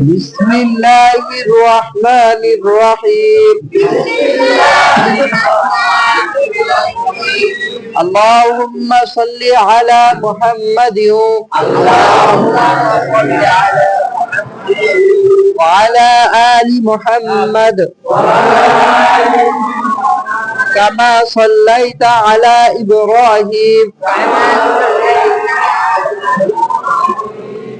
بسم الله الرحمن الرحيم. اللهم صل على محمد وعلى آل محمد كما صليت على إبراهيم.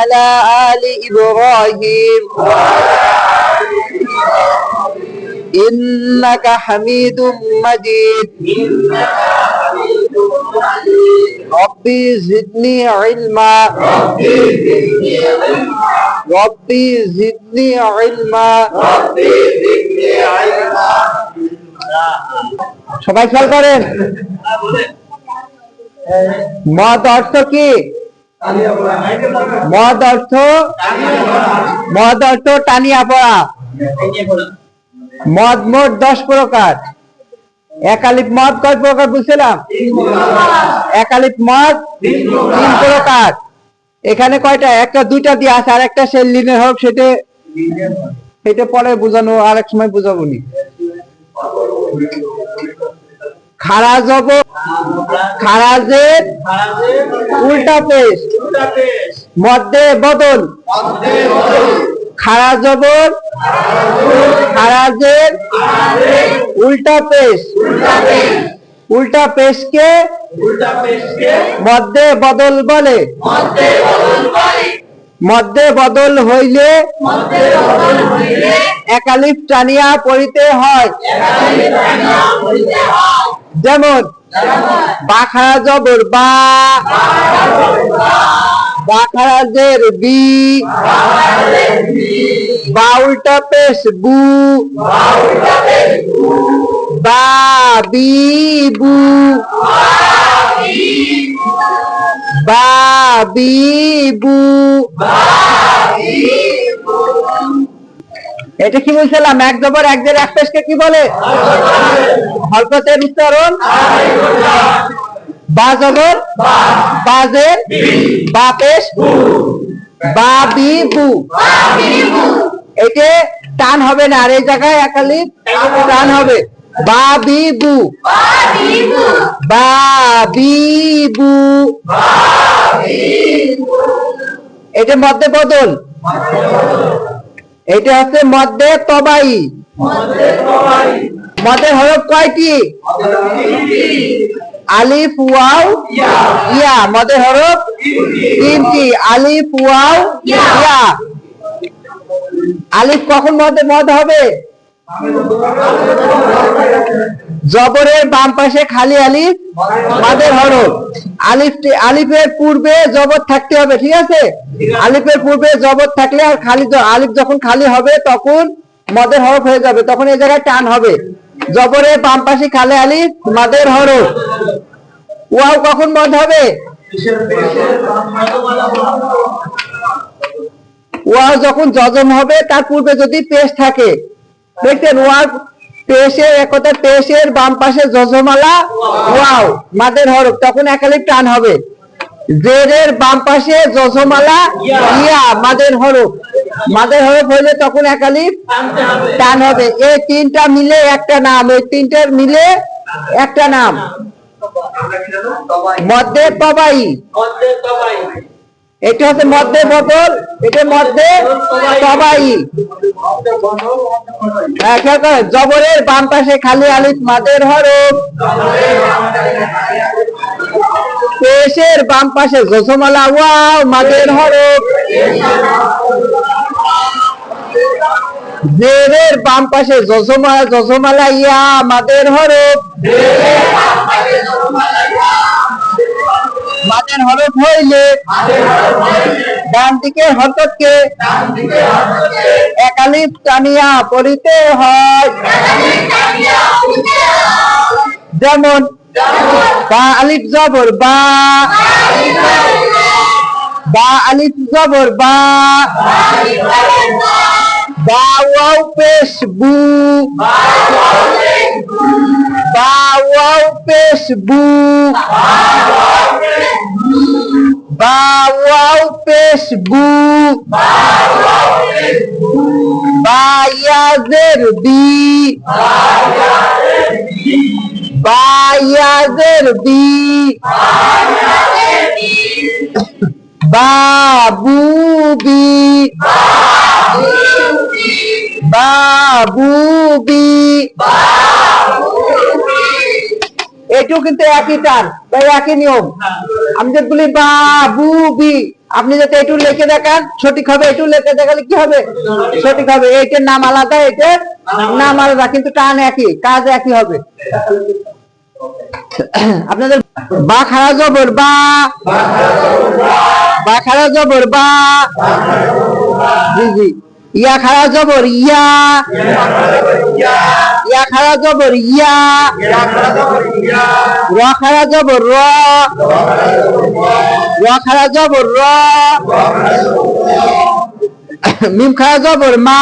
وعلى آل إبراهيم إنك حميد مجيد ربي زدني علما ربي زدني علما সবাই খেয়াল করেন মদ অর্থ কি মদ অর্থ, মদ টানিয়া পড়া। মদ মোট দশ প্রকার। একালিপ মদ কয় প্রকার বুঝছিলাম? একালিপ মদ তিন প্রকার। এখানে কয়টা? একটা, দুইটা দিয়ে আছে, আর একটা সেল লিনের হোক, সেটা সেটা পরে বোঝানো, আর এক সময় বুঝাবো নি। খারাজ হব খারাজের উল্টা পেশ। মধ্যে বদল। খারা জবর খারাজের উল্টা পেশ। উল্টা পেশকে মধ্যে বদল বলে। মধ্যে বদল হইলে একালিপ টানিয়া পড়িতে হয়। যেমন বা খারা জবর বা বা খারাজের বি বা উল্টা পেশ বু, বা বি বু, বা বি বু এটা কি বলছিলাম? এক জবর, এক দের এক পেশকে কি বলে? হরকতের উচ্চারণ বা জবর? বাজের বা পেশ? বা বি বু। এতে টান হবে না, আর এই জায়গায় একালি টান হবে। বা বি বু। বা বি বু। এটা মধ্যে বদল। এটা হচ্ছে মধ্যে তবাই। মধ্যে হরফ কয়টি? আলিফ, ওয়াও, ইয়া। মধ্যে হরফ তিনটি। আলিফ, ওয়াও, ইয়া। আলিফ কখন মধ্যে মদ হবে? জবরের বাম পাশে খালি আলিফ মাদের হরফ। আলিফ আলিফের পূর্বে জবর থাকতে হবে, ঠিক আছে? আলিফের পূর্বে জবর থাকলে আর খালি আলিফ যখন খালি হবে, তখন মদের হরফ হয়ে যাবে, তখন এই জায়গায় টান হবে। জবরের বাম পাশে খালি আলিফ মাদের হরফ। ওয়াও কখন মদ হবে? ওয়াও যখন জজম হবে, তার পূর্বে যদি পেশ থাকে দেখছেন? ওয়াও, পেশের একতা পেশের বাম পাশে জজমালা, ওয়াও, মাদের হরফ, তখন একালিপ টান হবে। জেরের বাম পাশে জজমালা, ইয়া, মাদের হরফ। মাদের হরফ হইলে তখন একালিপ টান হবে। এই তিনটা মিলে একটা নাম, এই তিনটার মিলে একটা নাম। মধ্যে তবাই। এটা হচ্ছে মধ্যে বদল এটা মধ্যে তবাই হ্যাঁ, জবরের বাম পাশে খালি আলিফ মাদের হরফ। পেশের বাম পাশে জসমালা ওয়াও মাদের হরফ। জেরের বাম পাশে জসমালা জসমালা ইয়া মাদের হরফ। মাদের হরফ হইলে ডান দিকে হরকতকে একালিপ টানিয়া পড়িতে হয়। যেমন, বা আলিফ জবর বা। বা আলিফ জবর বা। বা ওয়াও পেশ বু। বা ওয়াও পেশ বু বা ওয়াও পেশ বু বা ইয়াজের বি বা ইয়াজের বি বাবু বি বাবু বি এটিও কিন্তু একই টান বা একই নিয়ম। আমি যদি বলি বাবু বি আপনি যাতে একটু লিখে দেখান সঠিক হবে একটু লিখে দেখালে কি হবে? সঠিক হবে। এইটার নাম আলাদা এটার নাম আলাদা কিন্তু টান একই কাজ একই হবে। আপনাদের বা খারা জবর বা। বা খারা জবর বা। জি জি। ইয়া খারা জবর, ইয়া। ইয়া খারা জবর, ইয়া। র খারা জবর, র। র খারা জবর, র। মিম খারা জবর, মা।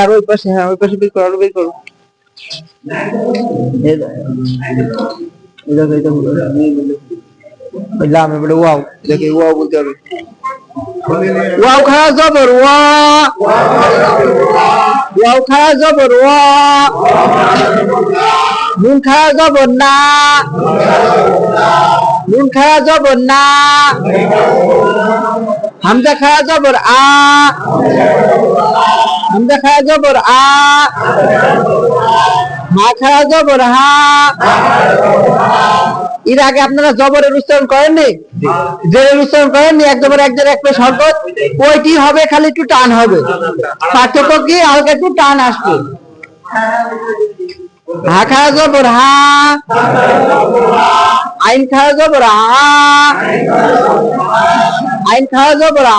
আর ওই পাশে হ্যাঁ ওই পাশে বের করো বের করো। بالله من الواو لكن واو قدر واو كها زبر وا واو كها زبر وا نون كها زبر نا نون كها زبر نا حمزة كها زبر آ হামজা খারা জবর আ হা খারা জবর হা এর আগে আপনারা জবরের উচ্চারণ করেননি জেরের উচ্চারণ করেননি এক জবর এক জের এক পেশ হরকত ওইটি হবে খালি একটু টান হবে। পার্থক্য কি? হালকা একটু টান আসবে। হা খারা জবর হা। আইন খারা জবর আ আইন খারা জবর আ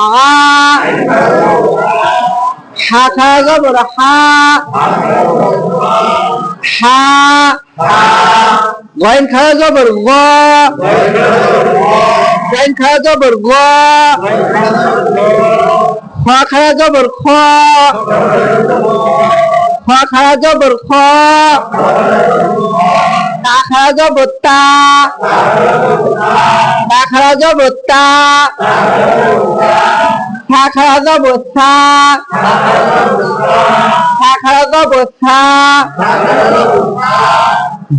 হা খারা জবর হা। হা গয়েন খারা জবর, গ। গয়েন খারা জবর, গ। খ খারা জবর, খ। খ খারা জবর, খ। তা খারা জবর, তা। থা খারা জবর থা থা খারা জবর থা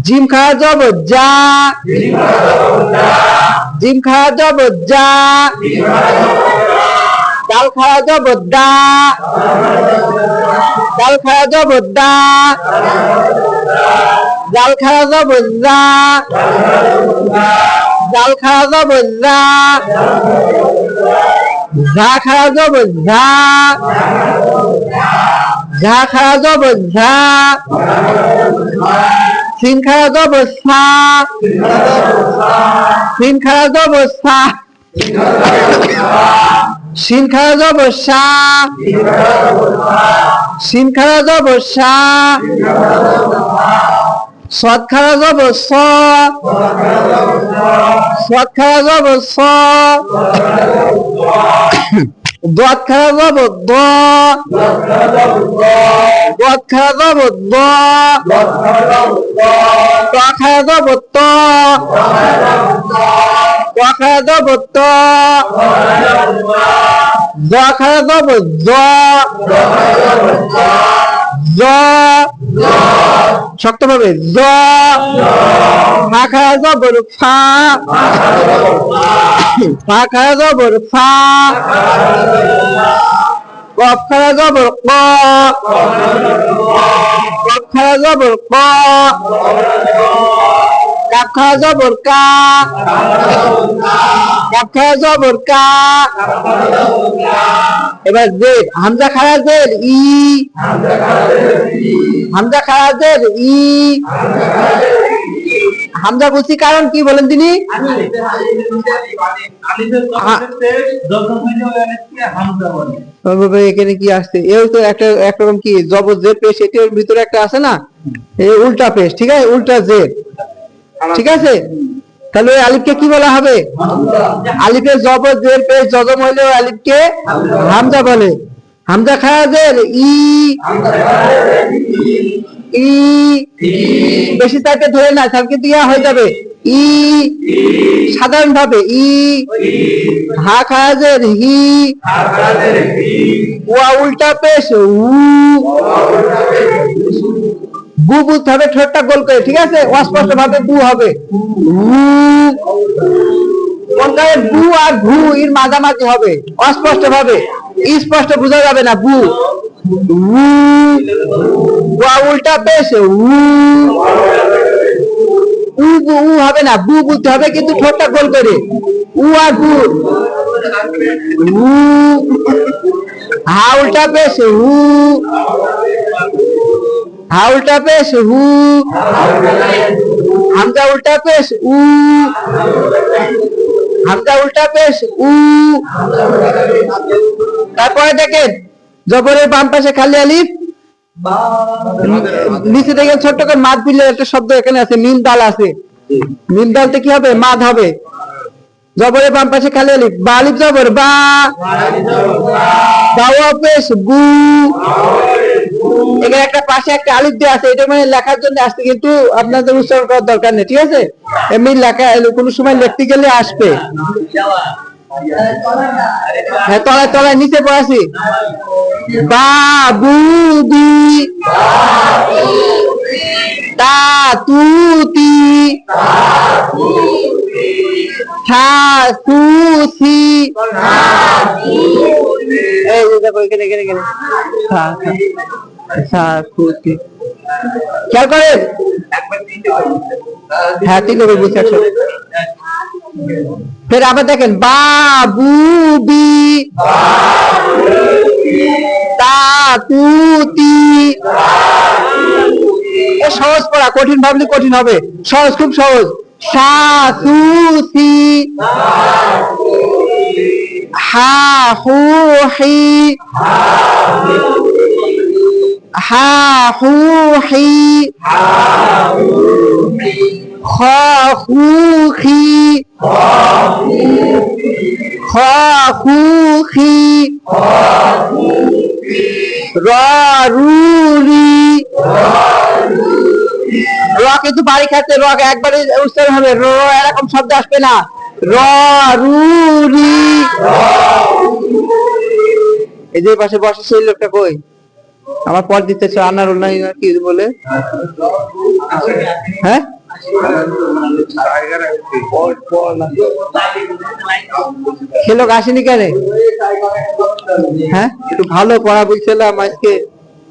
জিম খারা জবর যা জিম খারা জবর যা ডাল খারা জবর দা ডাল খারা জবর দা জাল খারা জবর যা জাল খারা জবর যা ঝা খারা জবর ঝা ঝা খারা জবর ঝা সিন খারা জবর সা। সিন খারা জবর সা। সিন খারা জবর সা। সিন খারা জবর সা। সৎ খারা জবর স। সৎ খারা জবর স। দত খারা জবর দ দত খারা জবর দ ত। খারা জবর ত। ত খারা জ। শক্তভাবে জ। ফা জবর কা এবার হামজা খাড়া ই। হামজা ই। হামজা বুঝছি কারণ কি বলেন তিনি? এখানে কি আসছে? এও তো একটা একরকম কি? জবর জেড পেশ, এটির ভিতরে একটা আছে না? উল্টা পেশ, ঠিক আছে? উল্টা জেড ঠিক আছে? তাহলে ওই আলিফকে কি বলা হবে? আলিফের জবর জের পেশ জজম হইলে ওই আলিফকে হামজা বলে। হামজা খারাজের ই ই, বেশি তাকে ধরে না কিন্তু ইয়া হয়ে যাবে। ই সাধারণ ভাবে ই, হা খারাজের হি, ওয়া উল্টা পেশ উ বু বুঝতে হবে ঠোঁটটা গোল করে, ঠিক আছে? অস্পষ্ট ভাবে বু হবে। উ বু আর ভু এর মাঝামাঝি হবে, অস্পষ্ট ভাবে। স্পষ্ট বোঝা যাবে না বু উ উল্টা পেশ উ। উ উ হবে না বু বুঝতে হবে কিন্তু ঠোঁটটা গোল করে। উ আর বু উ হা উল্টা পেশ হু হা উল্টা পেশ, হু। হামজা উল্টা পেশ, উ। হামজা উল্টা পেশ, উ। তারপরে দেখেন, জবরের বাম পাশে খালি আলিফ। নিচে দেখেন ছোট্ট করে মাদ দিলে একটা শব্দ এখানে আছে, মিম দাল আছে। মিম দালতে কি হবে? মাদ হবে। জবরের বাম পাশে খালি আলিফ। বা আলিফ জবর, বা। দাওয়া পেশ, গু। এখানে একটা পাশে একটা আলিফ দেওয়া আছে, এটা মানে লেখার জন্য আসছে কিন্তু আপনাদের উচ্চারণ করার দরকার নেই, ঠিক আছে? এমনি লেখা কোনো সময় লিখতে গেলে আসবে। হ্যাঁ তলায় তলায়, নিচে পড়াছি বাবুদি। তাতুতি। ঠাকুসি এখানে এখানে ঠাকুসি খেয়াল হ্যাঁ ফের আবার দেখেন বাবু বি সহজ পড়া, কঠিন ভাবলে কঠিন হবে। সহজ, খুব সহজ। সাতুতি হা হু হি হা হু হি খ খু খি খি র কিন্তু বাড়ি র একবারে উচ্চারণ হবে র, এরকম শব্দ আসবে না। র রু রি এই পাশে বসে, সেই লোকটা কই? আমার পর দিতেছে আনারুল নাই কি বলে? হ্যাঁ? সে লোক আসেনি কেন? হ্যাঁ? একটু ভালো পড়া বলছিলাম আজকে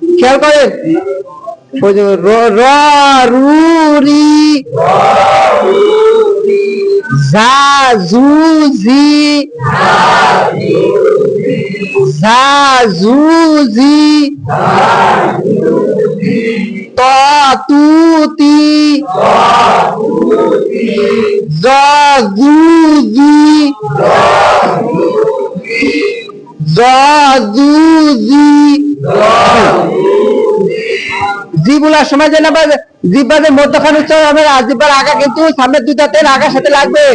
খেয়াল করেন? ওই যে র র রু রি জা জু জি জা জু জি ত তু তি জ জু জি জ জু জি জিবুলার সময় যেন আবার জিব্বাদের মধ্যখানে উচ্চারণ হবে জিব্বার কিন্তু সামনের দুইটা তেল আগার সাথে লাগবে।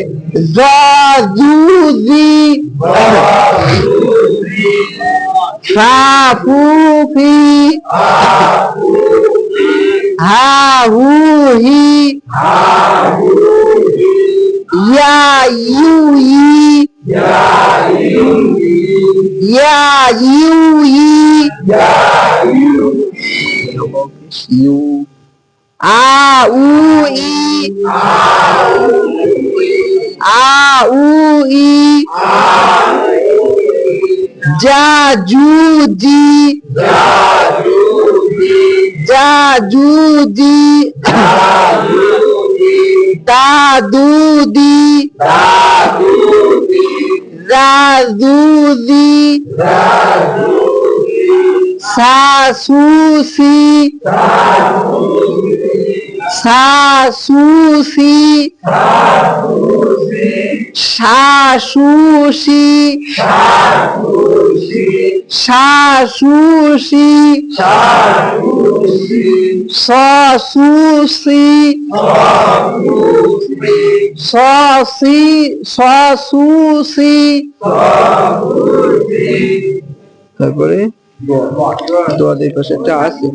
হি ইয়া ইউ ই ইয়া ইউ ই ইউ আ উ ই আ উ ই যা জু জি যা জু জি দাদুদি দাদুদি শাশুসি শাশুসি শাশুসি শাশুসি শাশুসি শাশি শাশুসি তারপরে? দোয়াদের পাশে একটা আছে।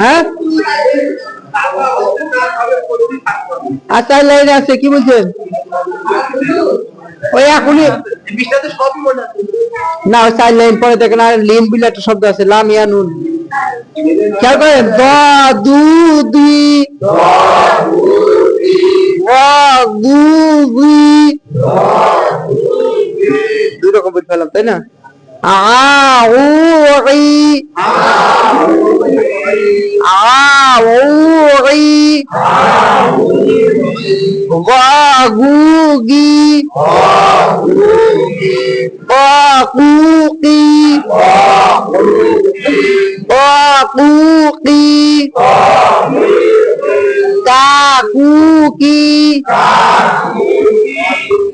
হ্যাঁ? আর চার লাইনে আছে, কি বলছেন? ওই এখনই না, ওই চার লাইন পরে দেখেন, আর লিম বিলে একটা শব্দ আছে, লাম ইয়া নুন। খেয়াল করেন দ, দু। দুই ও দু দুই রকম বই ফেলাম তাই না? আ উ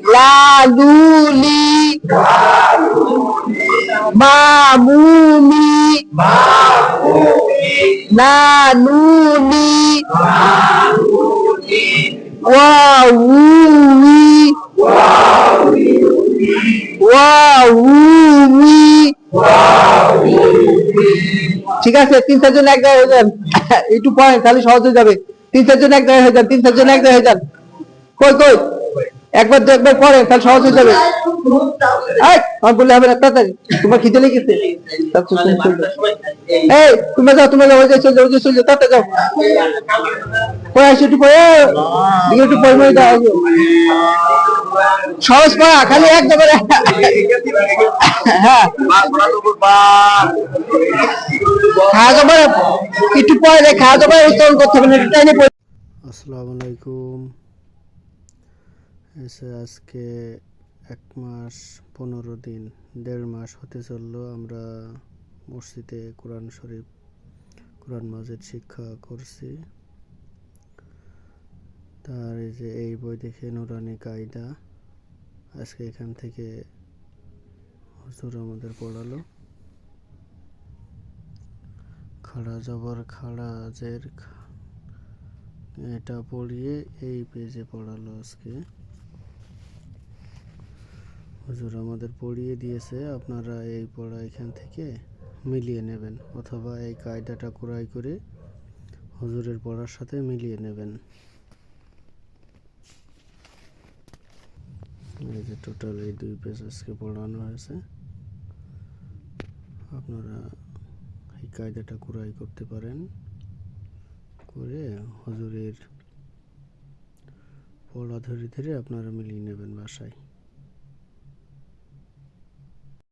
ই আ উ ই গা গু গি বা কু কি বা কু কি কা কু কি লা লু লি মা মু মি না নু নি ওয়া উ ই ওয়া উ ই ঠিক আছে, তিন চারজন এক জায়গায় হয়ে যান। একটু পয়েন্ট তাহলে সহজ হয়ে যাবে। তিন চারজন এক জায়গায় হয়ে যান, তিন চারজন এক জায়গায় হয়ে যান। কই কই? একবার দু একবার পরে, তাহলে সহজ হয়ে যাবে। আমার বললে হবে না, তাড়াতাড়ি। তোমার খিদে লেগেছে। এই তুমি যাও তুমি যাও, ওই যে চলে ওই তাড়াতাড়ি যাও। একটু পরে দিকে একটু যাও সহজ পড়া, খালি এক যাবে হ্যাঁ। খাওয়া যাবে একটু পরে খাওয়া যাবে উত্তোলন করতে হবে, না টাইমে আসসালামু আলাইকুম। এসে আজকে এক মাস, পনেরো দিন, দেড় মাস হতে চলল আমরা মসজিদে কোরআন শরীফ, কোরআন মাজিদ শিক্ষা করছি। তার এই যে এই বই দেখে নুরানি কায়দা আজকে এখান থেকে হুজুর আমাদের পড়ালো। খাড়া জবর, খাড়া জের এটা পড়িয়ে এই পেজে পড়ালো আজকে। হুজুর আমাদের পড়িয়ে দিয়েছে, আপনারা এই পড়া এখান থেকে মিলিয়ে নেবেন, অথবা এই কায়দাটা ক্রয় করে হুজুরের পড়ার সাথে মিলিয়ে নেবেন। এই যে টোটাল এই দুই পেজ আজকে পড়ানো হয়েছে। আপনারা এই কায়দাটা ক্রয় করতে পারেন, করে হুজুরের পড়া ধরে ধরে আপনারা মিলিয়ে নেবেন বাসায়।